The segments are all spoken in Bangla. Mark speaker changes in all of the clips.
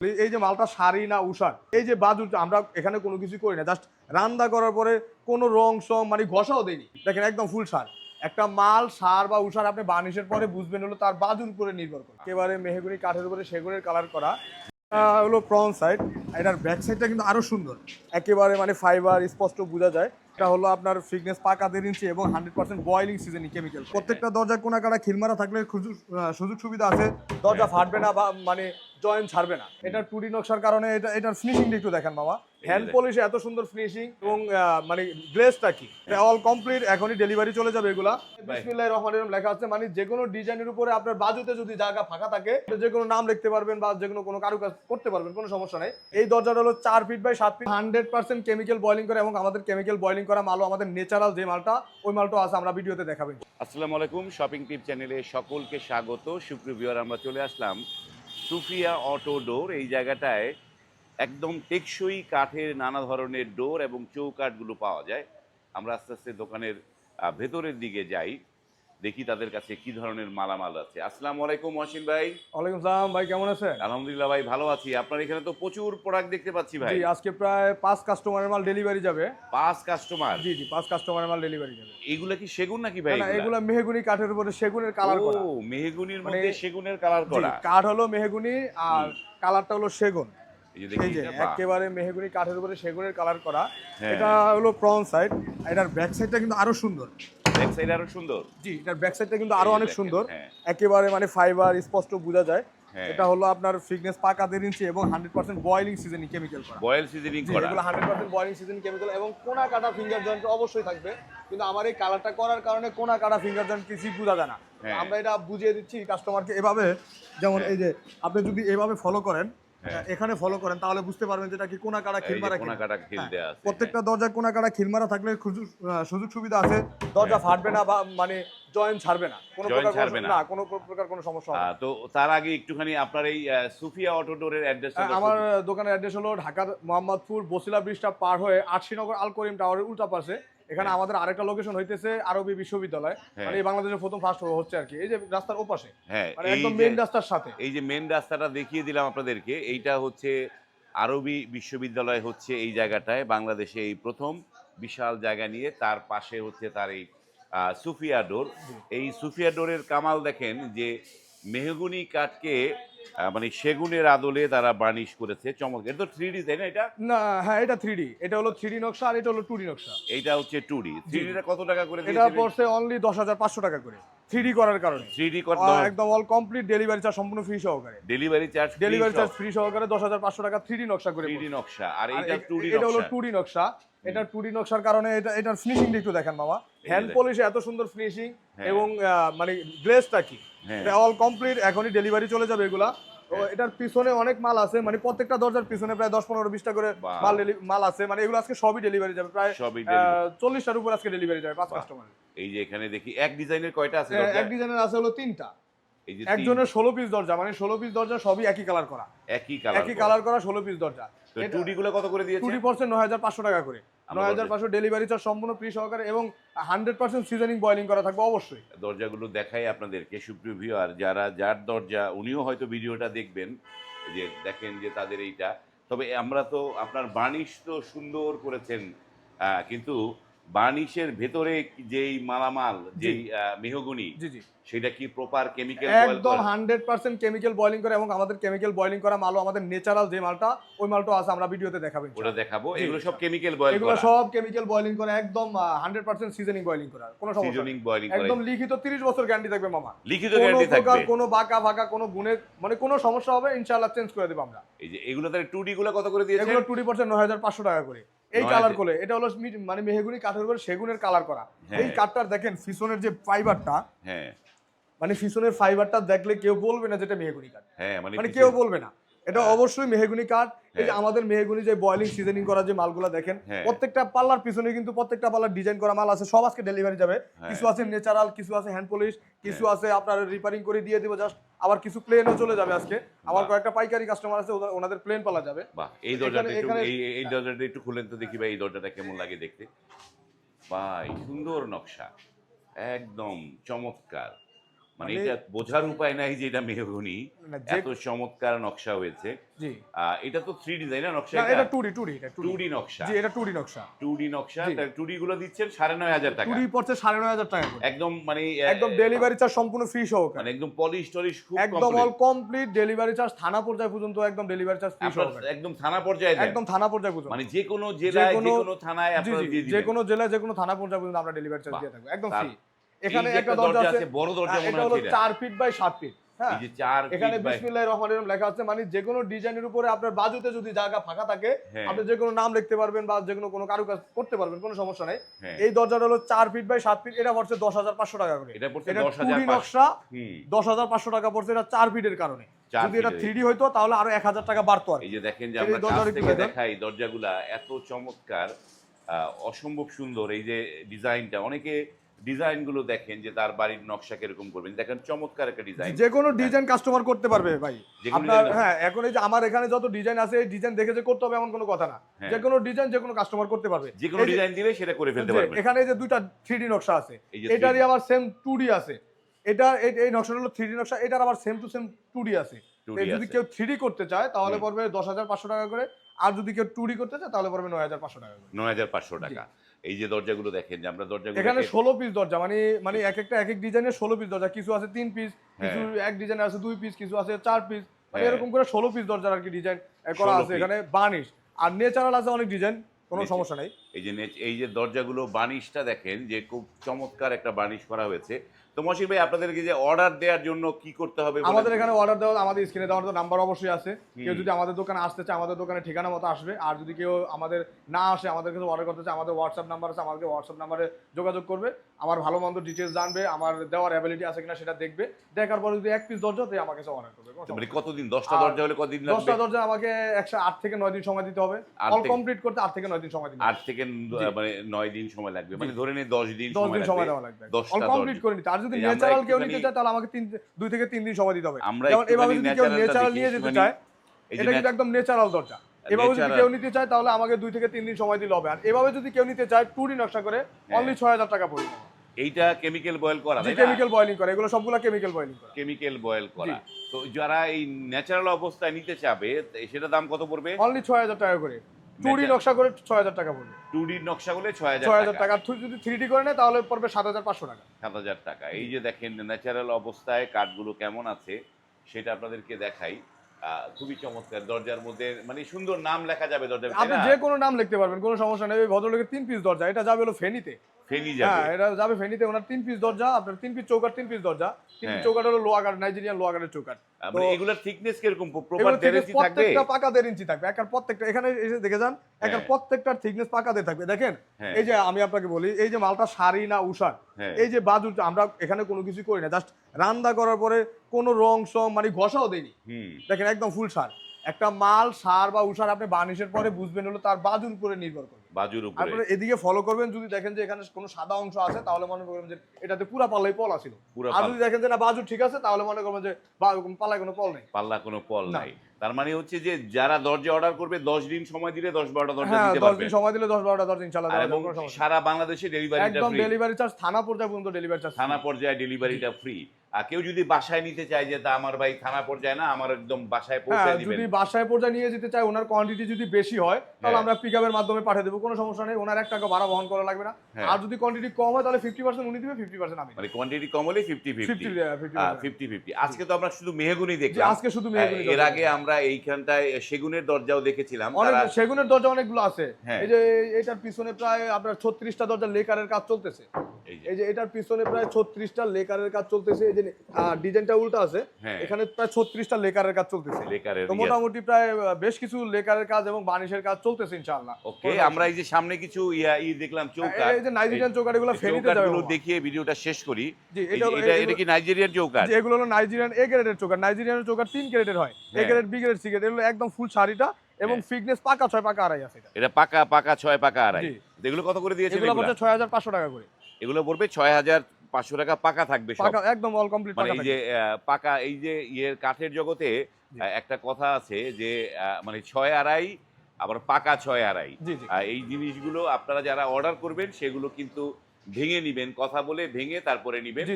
Speaker 1: এই যে মালটা শাড়ি না উষার এই যে বাজু আমরা এখানে কোনো কিছু করি না জাস্ট রান্না করার পরে কোনো রং সং মানে ঘষাও দেয়নি। দেখেন একদম ফুল সার। একটা মাল, সার বা উষার আপনি বানিশের পরে বুঝবেন হলো তার বাজুর উপরে নির্ভর করে। একেবারে মেহগুনি, কাঠের উপরে সেগুনের কালার করা। হলো ফ্রন্ট সাইড এটার ব্যাক সাইডটা কিন্তু আরও সুন্দর। একেবারে মানে ফাইবার স্পষ্ট বোঝা যায়। এটা হলো আপনার ফিটনেস পাকা দেড় ইঞ্চি এবং hundred percent boiling seasoning chemical প্রত্যেকটা দরজা কোনা কাটা খিলমারা থাকলে সুযোগ সুবিধা আছে। দরজা ফাটবে না বা মানে জয়েন্ট ছাড়বে না। এটা টুডি নকশার কারণে এটা এটার ফিনিশিংটা একটু দেখেন মামা। হ্যান্ড পলিশ এত সুন্দর ফিনিশিং এবং মানে গ্লেসটা কি? অল কমপ্লিট এখনই ডেলিভারি চলে যাবে এগুলা। বিসমিল্লাহির রহমানির রহিম লেখা আছে মানে যে কোনো ডিজাইনের উপরে আপনার বাজুতে যদি জায়গা ফাঁকা থাকে যে কোনো নাম লিখতে পারবেন বা যে কোনো কোনো কারুকাজ করতে পারবেন কোনো সমস্যা নেই। এই দরজাটা হলো চার ফিট বাই সাত feet hundred percent chemical boiling করে এবং আমাদের কেমিক্যাল বয়লিং করা মালও, আমাদের ন্যাচারাল যে মালটা, ওই মালটা আছে আমরা ভিডিওতে দেখাবেন
Speaker 2: আসসালামু আলাইকুম শপিং টিপ চ্যানেলে সকলকে স্বাগত। সুপ্রিভিওর আমরা চলে আসলাম সুফিয়া অটো ডোর এই জায়গাটায়। একদম টেকসই কাঠের নানা ধরনের ডোর এবং চৌকাঠগুলো পাওয়া যায়। আমরা আস্তে আস্তে দোকানের ভেতরের দিকে যাই। দেখি তাদের কাছে কি ধরনের মালামাল আছে। আসসালাম আলাইকুম মহসিন ভাই।
Speaker 1: ওয়ালাইকুম সালাম ভাই কেমন আছেন?
Speaker 2: আলহামদুলিল্লাহ ভাই ভালো আছি। আপনার এখানে তো প্রচুর প্রোডাক্ট দেখতে পাচ্ছি ভাই।
Speaker 1: জি আজকে প্রায় পাঁচ কাস্টমারের মাল ডেলিভারি যাবে।
Speaker 2: পাঁচ কাস্টমার
Speaker 1: জি জি পাঁচ কাস্টমারের মাল ডেলিভারি যাবে।
Speaker 2: এগুলা কি সেগুন নাকি ভাই
Speaker 1: না, এগুলা? মেহগুনি কাঠের উপরে সেগুনের কালার করা।
Speaker 2: ও মেহগুনির
Speaker 1: মানে-
Speaker 2: মধ্যে সেগুনের কালার
Speaker 1: জি,
Speaker 2: করা।
Speaker 1: কাঠ হলো মেহগুনি আর কালারটা হলো সেগুন।
Speaker 2: এই যে।
Speaker 1: একেবারে মেহগুনি কাঠের উপরে সেগুনের কালার করা।
Speaker 2: হ্যাঁ।
Speaker 1: এটা হলো ফ্রন্ট সাইড এটার ব্যাক সাইডটা কিন্তু আরও সুন্দর।
Speaker 2: ব্যাক সাইড আরও সুন্দর
Speaker 1: জি এটার ব্যাক সাইডটা কিন্তু
Speaker 2: আরও
Speaker 1: অনেক সুন্দর
Speaker 2: হ্যাঁ।
Speaker 1: একেবারে মানে ফাইবার স্পষ্ট বোঝা যায়
Speaker 2: হ্যাঁ।
Speaker 1: এটা হলো আপনার ফিটনেস পাকা দেড় ইঞ্চি এবং hundred percent boiling seasoning chemical করা
Speaker 2: বয়েল সিজনিং করা
Speaker 1: এগুলো hundred percent boiling seasoning chemical এবং কোনা কাটা ফিঙ্গার জয়েন্ট অবশ্যই থাকবে কিন্তু আমার এই কালারটা করার কারণে কোনা কাটা ফিঙ্গার জয়েন্ট কিছুই বোঝা যায় না
Speaker 2: হ্যাঁ।
Speaker 1: আমরা এটা বুঝিয়ে দিচ্ছি কাস্টমারকে এভাবে যেমন। এই যে আপনি যদি এভাবে ফলো করেন। এখানে ফলো করেন তাহলে বুঝতে পারবেন যেটা কি কোনা কাটা
Speaker 2: এই যে
Speaker 1: খিলমারা
Speaker 2: কোনা কাটা খিল দেয়া আছে,
Speaker 1: প্রত্যেকটা দরজা কোনা কাটা খিলমারা থাকলে সুযোগ সুবিধা আছে দরজা ফাটবে না বা মানে জয়েন্ট ছাড়বে না। কোনো প্রকার
Speaker 2: ছাড়বে না।
Speaker 1: কোনো প্রকার কোনো সমস্যা হবে
Speaker 2: তো তার আগে একটুখানি আপনার এই সুফিয়া অটো ডোরের অ্যাড্রেস
Speaker 1: আমার দোকানের অ্যাড্রেস হলো ঢাকার মোহাম্মদপুর বসিলা ব্রিজটা পার হয়ে আটশিনগর আল করিম টাওয়ারের উল্টা পাশে। এখানে আমাদের আরেকটা লোকেশন হইতেছে আরবি বিশ্ববিদ্যালয়।
Speaker 2: হ্যাঁ।
Speaker 1: মানে এই বাংলাদেশের প্রথম ফার্স্ট হচ্ছে আর কি। এই যে রাস্তার ওপাশে
Speaker 2: হ্যাঁ
Speaker 1: মানে একদম মেইন রাস্তার সাথে।
Speaker 2: এই যে মেন রাস্তাটা দেখিয়ে দিলাম আপনাদেরকে এইটা হচ্ছে আরবি বিশ্ববিদ্যালয় হচ্ছে এই জায়গাটায় বাংলাদেশে এই প্রথম বিশাল জায়গা নিয়ে তার পাশে হচ্ছে তার এই সুফিয়া ডোর। এই সুফিয়া ডোরের কামাল দেখেন যে মেহগুনি কাঠকে মানে সেগুনের আদলে তারা বার্নিশ করেছে। চমৎকার। এটা তো থ্রি ডি তাই না এটা?
Speaker 1: না হ্যাঁ এটা থ্রি ডি এটা হলো থ্রি নকশা আর এটা হলো টু ডি নকশা।
Speaker 2: এটা হচ্ছে টু ডি থ্রি ডিটা কত টাকা করে
Speaker 1: এটা পড়ছে অনলি দশ হাজার পাঁচশো টাকা করে। থ্রি ডি করার কারণে।
Speaker 2: থ্রি ডি
Speaker 1: একদম অল কমপ্লিট ডেলিভারি চার্জ সম্পূর্ণ ফ্রি সহকারে।
Speaker 2: Delivery charge
Speaker 1: delivery charge free সহকারে দশ হাজার পাঁচশো টাকা থ্রি ডি নকশা করে
Speaker 2: থ্রি ডি নকশা। আর
Speaker 1: আর
Speaker 2: এইটা
Speaker 1: এ-
Speaker 2: টু ডি
Speaker 1: এটা হলো টু নকশা। এটা টু ডি নকশার কারণে এটা এটার ফিনিশিংটা একটু দেখেন মামা। হ্যান্ড। পলিশে এত সুন্দর ফিনিশিং
Speaker 2: হ্যাঁ।
Speaker 1: এবং মানে গ্লেসটা কি। এটা অল কমপ্লিট এখনই ডেলিভারি চলে যাবে এগুলা। তো
Speaker 2: হ্যাঁ।
Speaker 1: এটার পিছনে অনেক মাল আছে মানে প্রত্যেকটা দরজার পিছনে প্রায় দশ পনেরো বিশটা করে মাল মাল আছে মানে এগুলো আজকে সবই ডেলিভারি যাবে। প্রায় চল্লিশটার উপর আজকে ডেলিভারি যাবে পাঁচ
Speaker 2: বাহ।
Speaker 1: কাস্টমার
Speaker 2: এই যে এখানে দেখি এক ডিজাইনের কয়টা আছে
Speaker 1: এক ডিজাইনের আছে হলো তিনটা। একজনের ষোলো পিস দরজা মানে ষোলো পিস দরজা সবই একই কালার করা।
Speaker 2: একই কালার
Speaker 1: একই কালার করা ষোলো পিস দরজা।
Speaker 2: তো টু ডি গুলো কত করে দিয়েছে?
Speaker 1: টুটি পড়ছে নয় হাজার পাঁচশো টাকা করে। নয় হাজার পাঁচশো ডেলিভারি চার্জ সম্পূর্ণ ফ্রি সহকারে এবং হান্ড্রেড পার্সেন্ট সিজনিং বয়লিং করা থাকবে অবশ্যই।
Speaker 2: দরজাগুলো দেখাই আপনাদেরকে সুপ্রিয় ভিউয়ার যারা যার দরজা উনিও হয়তো ভিডিওটা দেখবেন যে দেখেন যে তাদের এইটা। তবে আমরা তো আপনার বাণিজ্য তো সুন্দর করেছেন কিন্তু বার্নিশের ভেতরে যেই মালামাল যেই মেহগুনি সেটা কি প্রপার কেমিক্যাল
Speaker 1: একদম হান্ড্রেড পার্সেন্ট কেমিক্যাল বয়লিং করে এবং আমাদের কেমিক্যাল বয়লিং করা মালও আমাদের ন্যাচারাল যে মালটা ওই মালটা আছে আমরা ভিডিওতে দেখাবেন
Speaker 2: ওটা দেখাবো। এগুলো সব কেমিক্যাল বয়েল
Speaker 1: এগুলো সব কেমিক্যাল বয়লিং করে একদম হান্ড্রেড পার্সেন্ট সিজনিং বয়লিং করা কোনো সমস্যা
Speaker 2: সিজনিং। বয়েলিং করা।
Speaker 1: একদম লিখিত তিরিশ বছর গ্যারান্টি থাকবে মামা।
Speaker 2: লিখিত
Speaker 1: কোনো
Speaker 2: গ্যারান্টি থাকবে।
Speaker 1: কোনো বাঁকা ফাঁকা কোনো গুণের মানে কোনো সমস্যা হবে ইনশাআল্লাহ চেঞ্জ করে দেবো আমরা।
Speaker 2: এই যে এগুলো তাহলে টু ডি গুলো কত করে দিয়েছে
Speaker 1: এগুলো টুটি পড়ছে নয় হাজার পাঁচশো টাকা করে। এই কালার করে। এটা হলো মানে মেহেগুনি কাঠের উপর সেগুনের কালার করা।
Speaker 2: হ্যাঁ।
Speaker 1: এই কাঠটার দেখেন ফিসনের যে ফাইবারটা
Speaker 2: হ্যাঁ।
Speaker 1: মানে ফিসনের ফাইবারটা দেখলে কেউ বলবে না যেটা মেহেগুনি কাঠ
Speaker 2: হ্যাঁ মানে
Speaker 1: মানে কেউ বলবে না। এটা
Speaker 2: হ্যাঁ।
Speaker 1: অবশ্যই মেহগুনি কাঠ। এই যে
Speaker 2: হ্যাঁ।
Speaker 1: আমাদের মেহেগুনি যে বয়লিং সিজনিং করা যে মালগুলো দেখেন
Speaker 2: হ্যাঁ।
Speaker 1: প্রত্যেকটা পাল্লার পিছনে কিন্তু প্রত্যেকটা পাল্লার ডিজাইন করা মাল আছে। সব আজকে ডেলিভারি যাবে। কিছু আছে ন্যাচারাল কিছু আছে হ্যান্ড পলিশ কিছু আছে আপনার রিপেয়ারিং করে দিয়ে দিব জাস্ট আবার কিছু প্লেনও চলে যাবে আজকে। আমার কয়েকটা পাইকারি কাস্টমার আছে ওনাদের প্লেন পালা যাবে।
Speaker 2: বাহ। এই দরজাটা একটু এই দরজাটা একটু খুলেন তো দেখি ভাই এই দরজাটা কেমন লাগে দেখতে। ভাই সুন্দর নকশা। একদম চমৎকার। মানে
Speaker 1: মানে-
Speaker 2: এটা বোঝার উপায় নাই যে এটা মেহগনি। এত চমৎকার নকশা হয়েছে।
Speaker 1: জি।
Speaker 2: এটা তো থ্রি ডি তাই না? নকশা
Speaker 1: এটা
Speaker 2: নকশা।
Speaker 1: জি এটা নকশা।
Speaker 2: নকশা গুলো দিচ্ছেন সাড়ে নয় হাজার টাকা।
Speaker 1: টু ডি পড়ছে সাড়ে নয় হাজার টাকা
Speaker 2: একদম মানে
Speaker 1: একদম ডেলিভারি চার্জ সম্পূর্ণ ফ্রি সহকারে।
Speaker 2: মানে একদম পলিশ টলিশ খুব
Speaker 1: একদম অল কমপ্লিট ডেলিভারি চার্জ থানা পর্যায়ে পর্যন্ত একদম ডেলিভারি চার্জ ফ্রি সহকারে।
Speaker 2: একদম থানা পর্যায়ে
Speaker 1: একদম থানা পর্যায়ে পর্যন্ত।
Speaker 2: মানে যে কোনো জেলায় যে
Speaker 1: কোনো-
Speaker 2: থানায় আপনারা দিয়ে
Speaker 1: যে কোনো জেলায় যে কোনো থানা পর্যায়ে পর্যন্ত আমরা ডেলিভারি চার্জ দিয়ে থাকব। একদম ফ্রি এখানে একটা দরজা আছে।
Speaker 2: বড় দরজা
Speaker 1: হ্যাঁ, এটা হলো ফিট বাই সাত ফিট হ্যাঁ। এখানে
Speaker 2: feet by-
Speaker 1: বিসমিল্লাহির রহমানির রহিম লেখা আছে মানে যে কোনো ডিজাইনের উপরে আপনার বাজুতে যদি জায়গা ফাঁকা থাকে
Speaker 2: হ্যাঁ।
Speaker 1: আপনি যে কোনো নাম লিখতে পারবেন বা যে কোনো কোনো কারুকাজ করতে পারবেন কোনো সমস্যা নেই।
Speaker 2: হ্যাঁ।
Speaker 1: এই দরজাটা হলো ফিট বাই ফিট এটা পড়ছে দশ হাজার পাঁচশো টাকা করে।
Speaker 2: এটা পড়ছে
Speaker 1: নকশা। টাকা পড়ছে এটা চার ফিটের কারণে। যদি এটা। হইতো তাহলে আরও এক হাজার টাকা বাড়তো আর
Speaker 2: এই যে দেখেন যে আমরা কাছ থেকে। দেখাই দরজাগুলা এত চমৎকার অসম্ভব সুন্দর। এই যে ডিজাইনটা অনেকে ডিজাইনগুলো দেখেন যে তার বাড়ির নকশা কীরকম করবেন। দেখেন চমৎকার একটা ডিজাইন।
Speaker 1: যে কোনো ডিজাইন কাস্টমার করতে পারবে ভাই। আপনার হ্যাঁ এখন এই যে আমার এখানে যত ডিজাইন আছে এই ডিজাইন দেখে যে করতে হবে এমন কোনো কথা না।
Speaker 2: হ্যাঁ।
Speaker 1: যে কোনো ডিজাইন যে কোনো কাস্টমার করতে পারবে।
Speaker 2: যে কোনো ডিজাইন দিলে সেটা করে ফেলতে
Speaker 1: যে
Speaker 2: পারবেন
Speaker 1: এখানে এই যে দুইটা থ্রি নকশা আছে। এটারই
Speaker 2: 3D
Speaker 1: আবার সেম টু আছে। এটা এই- নকশাটা হলো থ্রি নকশা এটার আবার সেম টু সেম টু আছে। যদি কেউ থ্রি করতে চায় তাহলে। পড়বে দশ হাজার পাঁচশো টাকা করে। আর যদি কেউ টু করতে চায় তাহলে পড়বে নয় হাজার পাঁচশো টাকা করে।
Speaker 2: নয় হাজার পাঁচশো টাকা। এই যে দরজাগুলো দেখেন যে আমরা দরজাগুলো
Speaker 1: এখানে ষোলো পিস দরজা মানে মানে এক একটা এক এক ডিজাইনের ষোলো পিস দরজা। কিছু আছে তিন পিস কিছু এক ডিজাইনের আছে দুই পিস কিছু আছে চার পিস মানে
Speaker 2: হ্যাঁ।
Speaker 1: এরকম করে ষোলো পিস দরজার আর কি ডিজাইন করা আছে। এখানে বানিশ আর নেচারাল আছে অনেক ডিজাইন কোনো সমস্যা নেই।
Speaker 2: এই যে এই যে দরজাগুলো বানিশটা দেখেন যে খুব চমৎকার একটা বানিশ করা হয়েছে। তো মশির ভাই আপনাদেরকে যে অর্ডার দেওয়ার জন্য কি করতে হবে
Speaker 1: আমাদের এখানে অর্ডার দেওয়া আমাদের স্ক্রিনে দেওয়ার তো নাম্বার অবশ্যই আছে। কেউ যদি আমাদের দোকানে আসতে চায় আমাদের দোকানে ঠিকানা মতো আসবে। আর যদি কেউ আমাদের না আসে আমাদের কাছে অর্ডার করতে চায় আমাদের হোয়াটসঅ্যাপ নাম্বার আছে আমাদেরকে হোয়াটসঅ্যাপ নাম্বারে যোগাযোগ করবে। আমার ভালো মন্দ ডিটেলস জানবে আমার দেওয়ার অ্যাবিলিটি আছে কিনা সেটা দেখবে। দেখার পরে যদি এক পিস দরজা তো আমার কাছে অর্ডার করবে।
Speaker 2: মানে কতদিন? দশটা দরজা হলে কতদিন লাগবে?
Speaker 1: দশটা দরজা আমাকে একশো আট থেকে নয় দিন সময় দিতে হবে। অল কমপ্লিট করতে আট থেকে নয় দিন সময় দিতে
Speaker 2: আট থেকে মানে নয় দিন সময় লাগবে। মানে ধরে নিয়ে দশ দিন
Speaker 1: দশ
Speaker 2: সময়
Speaker 1: দিন সময় দেওয়া লাগবে।
Speaker 2: দশটা
Speaker 1: অল কমপ্লিট করে নিতে। আর যদি ন্যাচারাল কেউ নিতে চায় তাহলে আমাকে তিন দুই থেকে তিন দিন সময় দিতে হবে। যেমন এভাবে যদি কেউ ন্যাচারাল নিয়ে যেতে চায় এটা কিন্তু একদম ন্যাচারাল দরজা। এভাবে যদি কেউ নিতে চায় তাহলে আমাকে দুই থেকে তিন দিন সময় দিলে হবে। আর এভাবে যদি কেউ নিতে চায় টুরি নকশা করে
Speaker 2: হ্যাঁ।
Speaker 1: অনলি ছয় হাজার টাকা পড়বে
Speaker 2: এইটা কেমিক্যাল বয়েল করা তাই
Speaker 1: কেমিক্যাল বয়লিং করে এগুলো সবগুলো কেমিক্যাল বয়লিং করে।
Speaker 2: কেমিক্যাল বয়েল করা। তো যারা এই ন্যাচারাল অবস্থায় নিতে চাবে সেটা দাম কত পড়বে?
Speaker 1: অনলি ছয় হাজার টাকা করে।
Speaker 2: Natural।
Speaker 1: নকশা করে ছয় হাজার টাকা পড়বে
Speaker 2: টুডি নকশা করলে ছয় হাজার
Speaker 1: ছয় হাজার টাকা। যদি থ্রি ডি করে নেয় তাহলে পড়বে সাত হাজার পাঁচশো টাকা।
Speaker 2: সাত হাজার টাকা। এই যে দেখেন ন্যাচারাল অবস্থায় কাঠগুলো কেমন আছে সেটা আপনাদেরকে দেখাই। খুবই চমৎকার। দরজার মধ্যে মানে সুন্দর নাম লেখা যাবে দরজার
Speaker 1: আপনি যে কোনো নাম লিখতে পারবেন কোনো সমস্যা নেই। ভদ্রলোকের তিন পিস দরজা এটা যাবে হলো ফেনিতে।
Speaker 2: ফেনি
Speaker 1: হ্যাঁ এটা যাবে ফেনিতে ওনার তিন পিস দরজা আপনার তিন পিস চৌকাট তিন পিস দরজা। তিন পিস
Speaker 2: হ্যাঁ।
Speaker 1: চৌকাট হলো লোয়াগার নাইজেরিয়ান লোয়াগারের চৌকাট
Speaker 2: মানে এগুলোর থিকনেস কীরকম? প্রপার ডেরেসি থাকবে
Speaker 1: প্রত্যেকটা পাকা দেড় ইঞ্চি থাকবে। একার প্রত্যেকটা এখানে এসে দেখে যান একার
Speaker 2: হ্যাঁ।
Speaker 1: প্রত্যেকটার থিকনেস পাকা থাকবে। দেখেন
Speaker 2: হ্যাঁ।
Speaker 1: এই যে আমি আপনাকে বলি এই যে মালটা শাড়ি না উষার
Speaker 2: হ্যাঁ।
Speaker 1: এই যে বাজু আমরা এখানে কোনো কিছু করি না। জাস্ট রান্না করার পরে কোনো রং সং মানে ঘষাও দেয়নি দেখেন একদম ফুল সার। একটা মাল সার বা উষার আপনি বার্নিশের পরে বুঝবেন হলো তার বাজুর উপরে নির্ভর করবে
Speaker 2: বাজুর উপরে।
Speaker 1: আপনারা এদিকে ফলো করবেন যদি দেখেন যে এখানে কোনো সাদা অংশ আছে তাহলে মনে করবেন যে এটাতে পুরা পাল্লাই পল আছিল। আর যদি দেখেন যে না বাজু ঠিক আছে তাহলে মনে করবেন যে পাল্লায় কোনো পল নেই।
Speaker 2: পাল্লা কোনো পল নাই। তার মানে হচ্ছে যে যারা দরজা অর্ডার করবে দশ দিন সময় দিলে দশ বারোটা দরজা
Speaker 1: হ্যাঁ
Speaker 2: দিতে
Speaker 1: দশ
Speaker 2: পারবে।
Speaker 1: দিন সময় দিলে দশ বারোটা দশ ইনশাল্লাহ
Speaker 2: আর এবং। সারা বাংলাদেশে ডেলিভারিটা
Speaker 1: একদম ডেলিভারি চার্জ থানা পর্যায়ে পর্যন্ত ডেলিভারি চার্জ
Speaker 2: থানা পর্যায়ে ডেলিভারিটা ফ্রি কেউ যদি বাসায় নিতে চায় যে তা আমার ভাই থানা পর্যায়ে না আমার একদম বাসায় পৌঁছে
Speaker 1: হ্যাঁ
Speaker 2: দিবেন।
Speaker 1: যদি বাসায় পর্যায়ে নিয়ে যেতে চায় ওনার কোয়ান্টিটি যদি বেশি হয় তাহলে
Speaker 2: হ্যাঁ।
Speaker 1: আমরা পিক আপের মাধ্যমে পাঠিয়ে দেবো কোনো সমস্যা নেই ওনার এক টাকা ভাড়া বহন করা লাগবে না।
Speaker 2: হ্যাঁ।
Speaker 1: আর যদি কোয়ান্টিটি কম হয় তাহলে ফিফটি পার্সেন্ট উনি দিবে ফিফটি পার্সেন্ট আমি
Speaker 2: মানে কোয়ান্টিটি কম হলে fifty
Speaker 1: fifty
Speaker 2: fifty
Speaker 1: fifty
Speaker 2: fifty fifty আজকে তো আমরা শুধু মেহগুনি দেখলাম।
Speaker 1: আজকে শুধু মেহগনি
Speaker 2: এর আগে আমরা এইখানটায় সেগুনের দরজাও দেখেছিলাম।
Speaker 1: অনেক সেগুনের দরজা অনেকগুলো আছে। এই যে এটার পিছনে প্রায় আপনার ছত্রিশটা দরজা লেকারের কাজ চলতেছে।
Speaker 2: এই যে
Speaker 1: এটার পিছনে প্রায় ছত্রিশটা লেকারের কাজ চলতেছে। এই যে ডিজাইনটা উল্টা আছে
Speaker 2: হ্যাঁ।
Speaker 1: এখানে প্রায় ছত্রিশটা লেকারের কাজ চলতেছে তো। মোটামুটি প্রায় বেশ কিছু লেকারের কাজ এবং বানিশের কাজ চলতেছে ইনশাআল্লাহ
Speaker 2: ওকে আমরা এই যে সামনে কিছু ইয়া ই দেখলাম চৌকাট
Speaker 1: এই যে নাইজেরিয়ান এগুলো ফেনীতে যাবে বাবা।
Speaker 2: দেখিয়ে ভিডিওটা শেষ করি
Speaker 1: এটা
Speaker 2: এটা কি নাইজেরিয়ান
Speaker 1: এগুলো হলো নাইজেরিয়ান এ গ্রেডের চৌকাট তিন গ্রেডের হয় এ
Speaker 2: হ্যাঁ।
Speaker 1: Grade B grade C grade এগুলো একদম ফুল শাড়িটা এবং
Speaker 2: হ্যাঁ।
Speaker 1: ফিটনেস পাকা ছয় পাকা আড়াই আছে এটা
Speaker 2: এটা পাকা পাকা ছয় পাকা আড়াই। এগুলো কত করে দিয়েছেন
Speaker 1: এগুলো
Speaker 2: এগুলা?
Speaker 1: হচ্ছে ছয় হাজার পাঁচশো টাকা করে
Speaker 2: এগুলো পড়বে ছয় হাজার পাঁচশো টাকা পাকা থাকবে
Speaker 1: পাকা একদম অল কমপ্লিট
Speaker 2: মানে
Speaker 1: পাকা
Speaker 2: এই যে পাকা এই যে ইয়ের কাঠের জগতে একটা কথা আছে যে মানে ছয় আড়াই আবার পাকা ছয় আড়াই। এই জিনিসগুলো আপনারা যারা অর্ডার করবেন সেগুলো কিন্তু ভেঙে নিবেন। কথা বলে ভেঙে তারপরে নিবেন।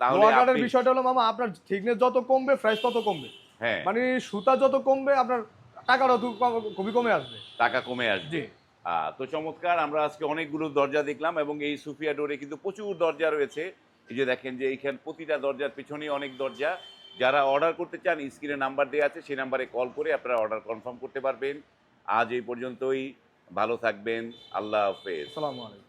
Speaker 2: তাহলে
Speaker 1: কাঠের বিষয়টা হলো মামা আপনার থিকনেস যত কমবে প্রাইস তত কমবে।
Speaker 2: হ্যাঁ।
Speaker 1: মানে সুতা যত কমবে আপনার টাকাটা খুবই কমে আসবে।
Speaker 2: টাকা কমে আসবে। তো চমৎকার, আমরা আজকে অনেকগুলো দরজা দেখলাম এবং এই সুফিয়া ডোরে কিন্তু প্রচুর দরজা রয়েছে। এই যে দেখেন যে এইখান প্রতিটা দরজার পেছনেই অনেক দরজা। যারা অর্ডার করতে চান, স্ক্রিনে নাম্বার দেওয়া আছে, সেই নাম্বারে কল করে আপনারা অর্ডার কনফার্ম করতে পারবেন। আজ এই পর্যন্তই, ভালো থাকবেন, আল্লাহ হাফেজ।
Speaker 1: আসসালামু আলাইকুম।